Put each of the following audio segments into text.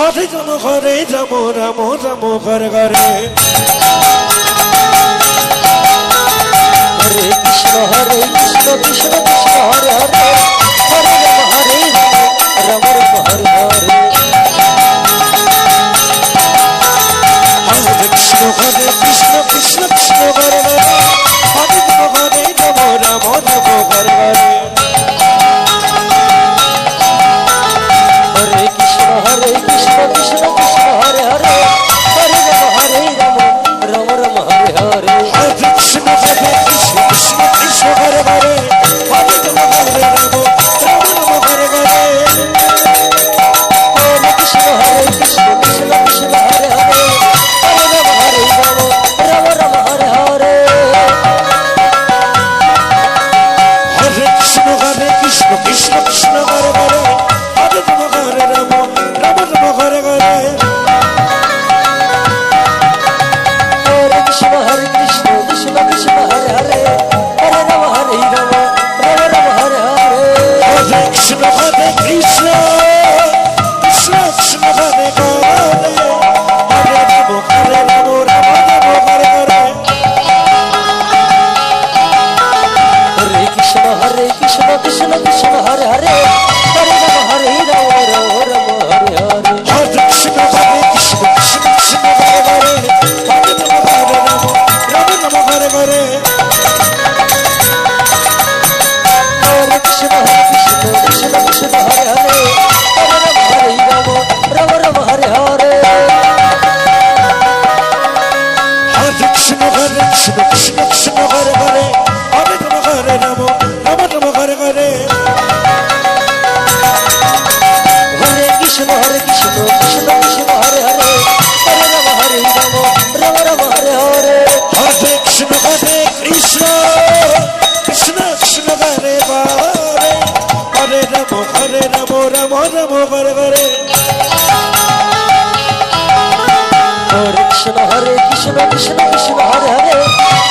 হরে জম ঘরে যাব, রামো যাব ঘরে ঘরে। হরে কৃষ্ণ হরে কৃষ্ণ কৃষ্ণ কৃষ্ণ, হরে হরে। হরে রাম হরে রাম রাম रे Peace. যাব ঘরে ঘরে হরে কৃষ্ণ হরে কৃষ্ণ কৃষ্ণ কৃষ্ণ, হরে হরে।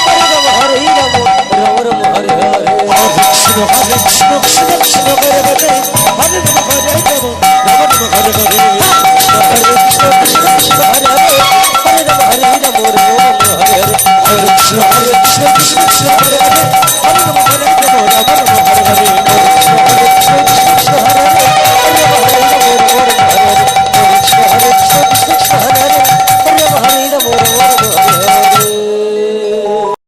হরে রাম হরে রাম রাম রাম, হরে হরে। হরে কৃষ্ণ হরে কৃষ্ণ কৃষ্ণ কৃষ্ণ ঘরে ঘরে হরে রাম হরে রাম রাম রাম, হরে হরে।